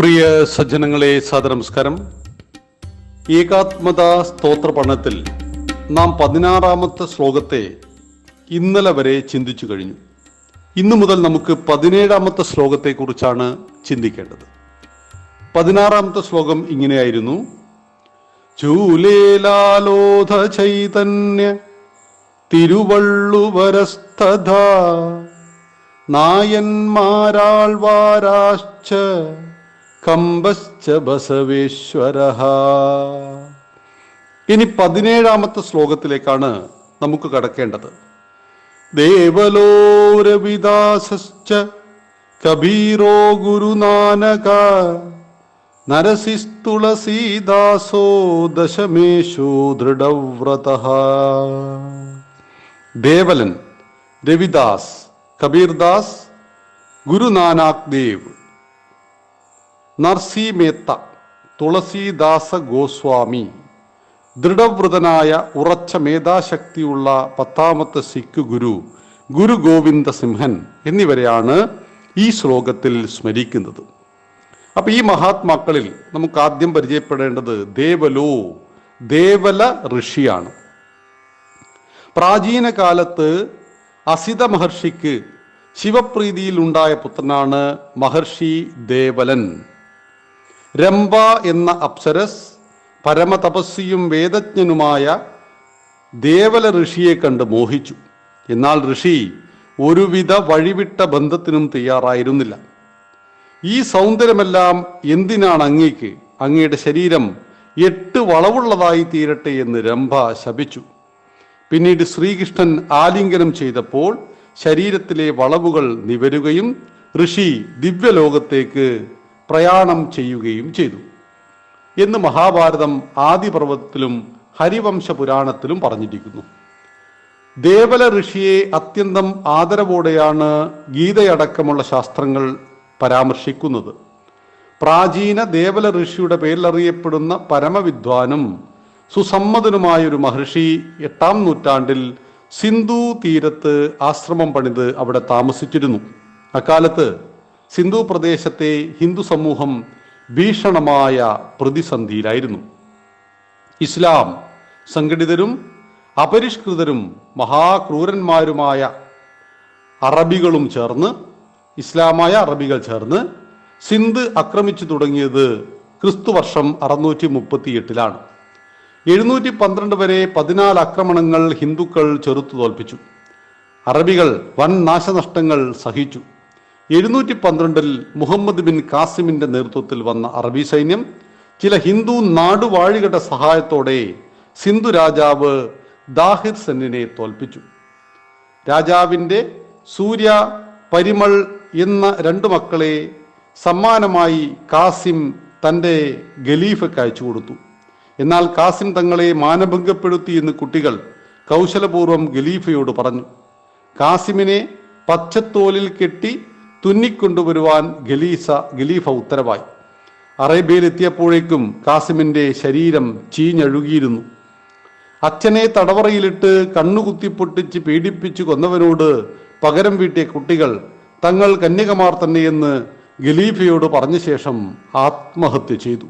പ്രിയ സജ്ജനങ്ങളെ സാദനമസ്കാരം ഏകാത്മത സ്തോത്ര പഠനത്തിൽ നാം പതിനാറാമത്തെ ശ്ലോകത്തെ ഇന്നലെ വരെ ചിന്തിച്ചു കഴിഞ്ഞു. ഇന്നു മുതൽ നമുക്ക് പതിനേഴാമത്തെ ശ്ലോകത്തെക്കുറിച്ചാണ് ചിന്തിക്കേണ്ടത്. പതിനാറാമത്തെ ശ്ലോകം ഇങ്ങനെയായിരുന്നു. ചൂലേലാലോധ ചൈതന്യ തിരുവള്ളുവരസ്തഥ നായന്മാരാൾവാരാശ്ച കമ്പശ്ച ബസവേശ്വര. ഇനി പതിനേഴാമത്തെ ശ്ലോകത്തിലേക്കാണ് നമുക്ക് കടക്കേണ്ടത്. ദേവലോരവിദാസശ്ച കബീരോ ഗുരുനാനക നരസിസ്തുളസീദാസോ ദശമേശോ ദൃഢവ്രത. ദേവലൻ രവിദാസ് കബീർദാസ് ഗുരുനാനാക് ദേവ്. നർസി മേത്ത തുളസീദാസ ഗോസ്വാമി ദൃഢവ്രതനായ ഉറച്ച മേധാശക്തിയുള്ള പത്താമത്തെ സിഖ് ഗുരു ഗുരു ഗോവിന്ദ സിംഹൻ എന്നിവരെയാണ് ഈ ശ്ലോകത്തിൽ സ്മരിക്കുന്നത്. അപ്പൊ ഈ മഹാത്മാക്കളിൽ നമുക്ക് ആദ്യം പരിചയപ്പെടേണ്ടത് ദേവലോ ദേവല ഋഷിയാണ്. പ്രാചീന കാലത്ത് അസിത മഹർഷിക്ക് ശിവപ്രീതിയിൽ ഉണ്ടായ പുത്രനാണ് മഹർഷി ദേവലൻ. രംഭ എന്ന അപ്സരസ് പരമതപസ്സിയും വേദജ്ഞനുമായ ദേവല ഋഷിയെ കണ്ട് മോഹിച്ചു. എന്നാൽ ഋഷി ഒരുവിധ വഴിവിട്ട ബന്ധത്തിനും തയ്യാറായിരുന്നില്ല. ഈ സൗന്ദര്യമെല്ലാം എന്തിനാണ് അങ്ങേക്ക്? അങ്ങയുടെ ശരീരം എട്ട് വളവുള്ളതായി തീരട്ടെ എന്ന് രംഭ ശപിച്ചു. പിന്നീട് ശ്രീകൃഷ്ണൻ ആലിംഗനം ചെയ്തപ്പോൾ ശരീരത്തിലെ വളവുകൾ നിവരുകയും ഋഷി ദിവ്യലോകത്തേക്ക് പ്രയാണം ചെയ്യുകയും ചെയ്തു. എന്ന് മഹാഭാരതം ആദിപർവത്തിലും ഹരിവംശ പുരാണത്തിലും പറഞ്ഞിരിക്കുന്നു. ദേവല ഋഷിയെ അത്യന്തം ആദരവോടെയാണ് ഗീതയടക്കമുള്ള ശാസ്ത്രങ്ങൾ പരാമർശിക്കുന്നത്. പ്രാചീന ദേവല ഋഷിയുടെ പേരിൽ അറിയപ്പെടുന്ന പരമവിദ്വാനും സുസമ്മതനുമായൊരു മഹർഷി എട്ടാം നൂറ്റാണ്ടിൽ സിന്ധു തീരത്ത് ആശ്രമം പണിത് അവിടെ താമസിച്ചിരുന്നു. അക്കാലത്ത് സിന്ധു പ്രദേശത്തെ ഹിന്ദു സമൂഹം ഭീഷണമായ പ്രതിസന്ധിയിലായിരുന്നു. ഇസ്ലാം സംഘടിതരും അപരിഷ്കൃതരും മഹാക്രൂരന്മാരുമായ അറബികളും ചേർന്ന് ഇസ്ലാമായ അറബികൾ ചേർന്ന് സിന്ധ് ആക്രമിച്ചു തുടങ്ങിയത് ക്രിസ്തുവർഷം അറുന്നൂറ്റി മുപ്പത്തി എട്ടിലാണ് എഴുന്നൂറ്റി പന്ത്രണ്ട് വരെ പതിനാല് ആക്രമണങ്ങൾ ഹിന്ദുക്കൾ ചെറുത്തു തോൽപ്പിച്ചു അറബികൾ വൻ നാശനഷ്ടങ്ങൾ സഹിച്ചു. എഴുന്നൂറ്റി പന്ത്രണ്ടിൽ മുഹമ്മദ് ബിൻ കാസിമിന്റെ നേതൃത്വത്തിൽ വന്ന അറബി സൈന്യം ചില ഹിന്ദു നാടുവാഴികളുടെ സഹായത്തോടെ സിന്ധു രാജാവ് ദാഹിർ സെന്നിനെ തോൽപ്പിച്ചു. രാജാവിന്റെ സൂര്യ പരിമൾ എന്ന രണ്ടു മക്കളെ സമ്മാനമായി കാസിം തന്റെ ഖലീഫയ്ക്ക് അയച്ചു കൊടുത്തു. എന്നാൽ കാസിം തങ്ങളെ മാനഭംഗപ്പെടുത്തി എന്ന് കുട്ടികൾ കൗശലപൂർവം ഗലീഫയോട് പറഞ്ഞു. കാസിമിനെ പച്ചത്തോലിൽ കെട്ടി തുന്നിക്കൊണ്ടുവരുവാൻ ഗലീസ ഗലീഫ ഉത്തരവായി. അറേബ്യയിലെത്തിയപ്പോഴേക്കും കാസിമിന്റെ ശരീരം ചീഞ്ഞഴുകിയിരുന്നു. അച്ഛനെ തടവറയിലിട്ട് കണ്ണുകുത്തി പൊട്ടിച്ച് പീഡിപ്പിച്ചു കൊന്നവനോട് പകരം വീട്ടിയ കുട്ടികൾ തങ്ങൾ കന്യകമാർ തന്നെയെന്ന് ഗലീഫയോട് പറഞ്ഞ ശേഷം ആത്മഹത്യ ചെയ്തു.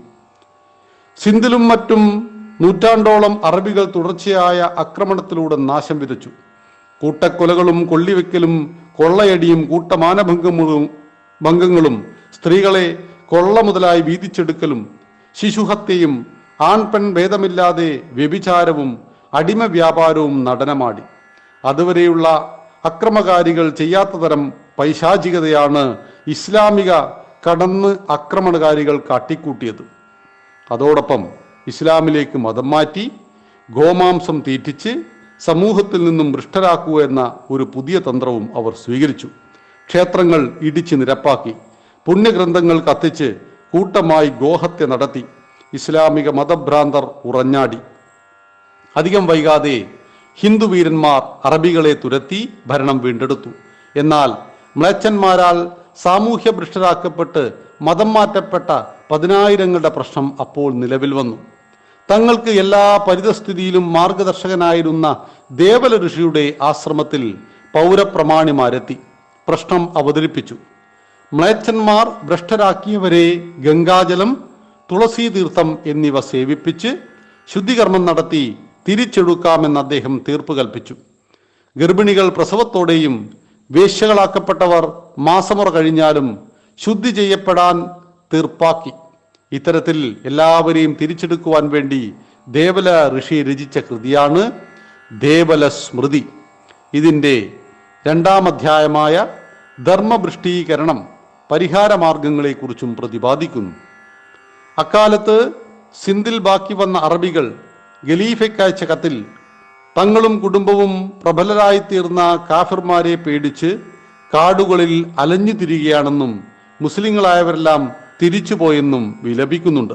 സിന്ധിലും മറ്റും നൂറ്റാണ്ടോളം അറബികൾ തുടർച്ചയായ ആക്രമണത്തിലൂടെ നാശം വിതച്ചു. കൂട്ടക്കൊലകളും കൊള്ളിവെക്കലും കൊള്ളയടിയും കൂട്ടമാനഭംഗങ്ങളും ഭംഗങ്ങളും സ്ത്രീകളെ കൊള്ള മുതലായി വീതിച്ചെടുക്കലും ശിശുഹത്യയും ആൺപെൺ ഭേദമില്ലാതെ വ്യഭിചാരവും അടിമ വ്യാപാരവും നടനമാടി. അതുവരെയുള്ള അക്രമകാരികൾ ചെയ്യാത്ത തരം പൈശാചികതയാണ് ഇസ്ലാമിക കടന്ന് ആക്രമണകാരികൾ കാട്ടിക്കൂട്ടിയത്. അതോടൊപ്പം ഇസ്ലാമിലേക്ക് മതം മാറ്റി ഗോമാംസം തീറ്റിച്ച് സമൂഹത്തിൽ നിന്നും ഭ്രഷ്ടരാക്കുക എന്ന ഒരു പുതിയ തന്ത്രവും അവർ സ്വീകരിച്ചു. ക്ഷേത്രങ്ങൾ ഇടിച്ച് നിരപ്പാക്കി. പുണ്യഗ്രന്ഥങ്ങൾ കത്തിച്ച് കൂട്ടമായി ഗോഹത്യ നടത്തി. ഇസ്ലാമിക മതഭ്രാന്തർ ഉറഞ്ഞാടി. അധികം വൈകാതെ ഹിന്ദു വീരന്മാർ അറബികളെ തുരത്തി ഭരണം വീണ്ടെടുത്തു. എന്നാൽ മ്ലേച്ഛന്മാരാൽ സാമൂഹ്യ ഭ്രഷ്ടരാക്കപ്പെട്ട് മതം മാറ്റപ്പെട്ട പതിനായിരങ്ങളുടെ പ്രശ്നം അപ്പോൾ നിലവിൽ വന്നു. തങ്ങൾക്ക് എല്ലാ പരിതസ്ഥിതിയിലും മാർഗദർശകനായിരുന്ന ദേവല ഋഷിയുടെ ആശ്രമത്തിൽ പൗരപ്രമാണിമാരെത്തി. പ്രശ്നം അവതരിപ്പിച്ചു. മ്ലേച്ഛന്മാർ ഭ്രഷ്ടരാക്കിയവരെ ഗംഗാജലം തുളസീ തീർത്ഥം എന്നിവ സേവിപ്പിച്ച് ശുദ്ധികർമ്മം നടത്തി തിരിച്ചെടുക്കാമെന്ന് അദ്ദേഹം തീർപ്പ് കൽപ്പിച്ചു. ഗർഭിണികൾ പ്രസവത്തോടെയും വേശ്യകളാക്കപ്പെട്ടവർ മാസമുറ കഴിഞ്ഞാലും ശുദ്ധി ചെയ്യപ്പെടാൻ തീർപ്പാക്കി. ഇത്തരത്തിൽ എല്ലാവരെയും തിരിച്ചെടുക്കുവാൻ വേണ്ടി ദേവല ഋഷി രചിച്ച കൃതിയാണ് ദേവല സ്മൃതി. ഇതിന്റെ രണ്ടാം അധ്യായമായ ധർമ്മഭൃഷ്ടീകരണം പരിഹാരമാർഗങ്ങളെക്കുറിച്ചും പ്രതിപാദിക്കുന്നു. അക്കാലത്ത് സിന്ധിൽ ബാക്കി വന്ന അറബികൾ ഖലീഫയ്ക്കയച്ച കത്തിൽ തങ്ങളും കുടുംബവും പ്രബലരായിത്തീർന്ന കാഫിർമാരെ പേടിച്ച് കാടുകളിൽ അലഞ്ഞു തിരികെയാണെന്നും മുസ്ലിങ്ങളായവരെല്ലാം തിരിച്ചുപോയെന്നും വിലപിക്കുന്നുണ്ട്.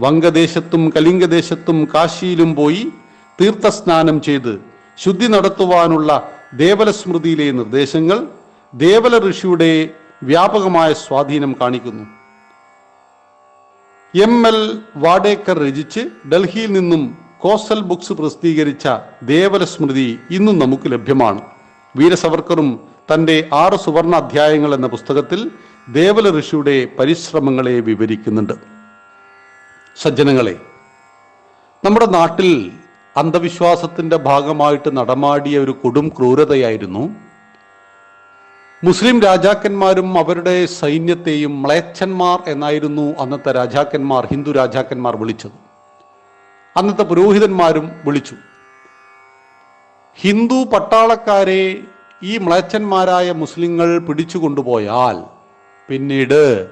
വംഗദേശത്തും കലിംഗദേശത്തും കാശിയിലും പോയി തീർത്ഥസ്നാനം ചെയ്ത് ശുദ്ധി നടത്തുവാനുള്ള ദേവലസ്മൃതിയിലെ നിർദ്ദേശങ്ങൾ ദേവല ഋഷിയുടെ വ്യാപകമായ സ്വാധീനം കാണിക്കുന്നു. എം എൽ വാഡേക്കർ രചിച്ച് ഡൽഹിയിൽ നിന്നും കോസൽ ബുക്സ് പ്രസിദ്ധീകരിച്ച ദേവല സ്മൃതി ഇന്നും നമുക്ക് ലഭ്യമാണ്. വീരസവർക്കറും തന്റെ ആറ് സുവർണ അധ്യായങ്ങൾ എന്ന പുസ്തകത്തിൽ ദേവല ഋഷിയുടെ പരിശ്രമങ്ങളെ വിവരിക്കുന്നുണ്ട്. സജ്ജനങ്ങളെ നമ്മുടെ നാട്ടിൽ അന്ധവിശ്വാസത്തിന്റെ ഭാഗമായിട്ട് നടമാടിയ ഒരു കൊടും ക്രൂരതയായിരുന്നു മുസ്ലിം രാജാക്കന്മാരും അവരുടെ സൈന്യത്തെയും മ്ലേച്ഛന്മാർ എന്നായിരുന്നു അന്നത്തെ രാജാക്കന്മാർ ഹിന്ദു രാജാക്കന്മാർ വിളിച്ചത്. അന്നത്തെ പുരോഹിതന്മാരും വിളിച്ചു ഹിന്ദു പട്ടാളക്കാരെ ഈ മ്ലേച്ഛന്മാരായ മുസ്ലിങ്ങൾ പിടിച്ചു കൊണ്ടുപോയാൽ പിന്നീട്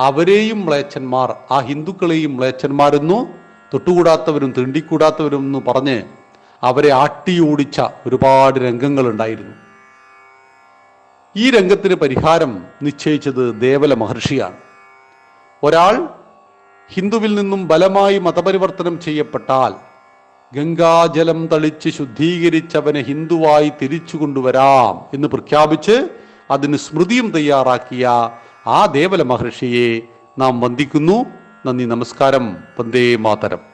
അവരെയും മ്ലേച്ഛന്മാർ ആ ഹിന്ദുക്കളെയും മ്ലേച്ഛന്മാരെന്നു തൊട്ടുകൂടാത്തവരും തീണ്ടിക്കൂടാത്തവരും എന്ന് പറഞ്ഞ് അവരെ ആട്ടിയോടിച്ച ഒരുപാട് രംഗങ്ങളുണ്ടായിരുന്നു. ഈ രംഗത്തിന് പരിഹാരം നിശ്ചയിച്ചത് ദേവല മഹർഷിയാണ്. ഒരാൾ ഹിന്ദുവിൽ നിന്നും ബലമായി മതപരിവർത്തനം ചെയ്യപ്പെട്ടാൽ ഗംഗാജലം തളിച്ച് ശുദ്ധീകരിച്ചവനെ ഹിന്ദുവായി തിരിച്ചു കൊണ്ടുവരാം എന്ന് പ്രഖ്യാപിച്ച് അതിന് സ്മൃതിയും തയ്യാറാക്കിയ ആ ദേവല മഹർഷിയെ നാം വന്ദിക്കുന്നു. നന്ദി നമസ്കാരം. വന്ദേ മാതരം.